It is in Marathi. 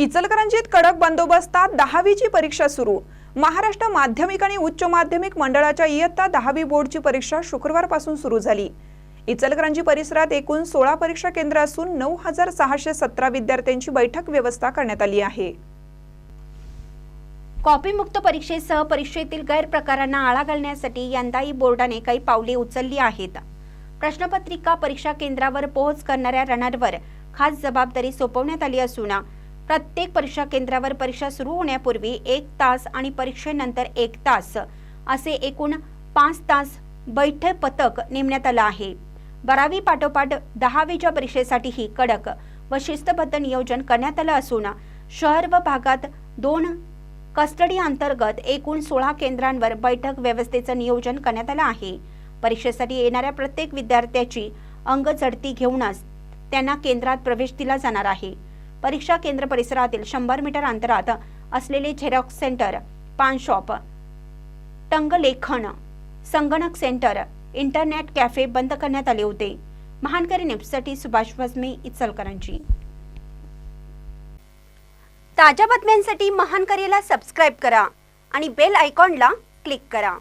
इचलकरंजीत कडक बंदोबस्तात दहावीची परीक्षा सुरू. महाराष्ट्र माध्यमिक आणि उच्च माध्यमिक मंडळाच्या इयत्ता दहावी बोर्डची परीक्षा शुक्रवारपासून सुरू झाली. इचलकरंजी परिसरात एकूण सोळा परीक्षा केंद्र असून नऊ हजार सहाशे सतरा विद्यार्थ्यांची बैठक व्यवस्था करण्यात आली आहे. कॉपीमुक्त परीक्षेसह परीक्षेतील गैरप्रकारांना आळा घालण्यासाठी यंदाही बोर्डाने काही पावले उचलली आहेत. प्रश्नपत्रिका परीक्षा केंद्रावर पोहोच करणाऱ्या रनरवर खास जबाबदारी सोपवण्यात आली असून प्रत्येक परीक्षा केंद्रावर परीक्षा सुरू होण्यापूर्वी एक तास आणि परीक्षेनंतर एक तास असे एकूण पाच तास बैठक पथक नेमण्यात आलं आहे. बारावी पाठोपाठ दहावीच्या परीक्षेसाठीही कडक व शिस्तबद्ध नियोजन करण्यात आलं असून शहर व भागात दोन कस्टडी अंतर्गत एकूण सोळा केंद्रांवर बैठक व्यवस्थेचं नियोजन करण्यात आलं आहे. परीक्षेसाठी येणाऱ्या प्रत्येक विद्यार्थ्याची अंग झडती घेऊनच त्यांना केंद्रात प्रवेश दिला जाणार आहे. परीक्षा केंद्र परिसरातील शंभर मीटर अंतरात असलेले झेरॉक्स सेंटर पान शॉप टंगलेखन संगणक सेंटर इंटरनेट कॅफे बंद करण्यात आले होते. महानकरी न्यूजसाठी सुभाष भजमे इचलकरांची ताज्या बातम्यांसाठी महानकरीला सबस्क्राईब करा आणि बेल आयकॉनला क्लिक करा.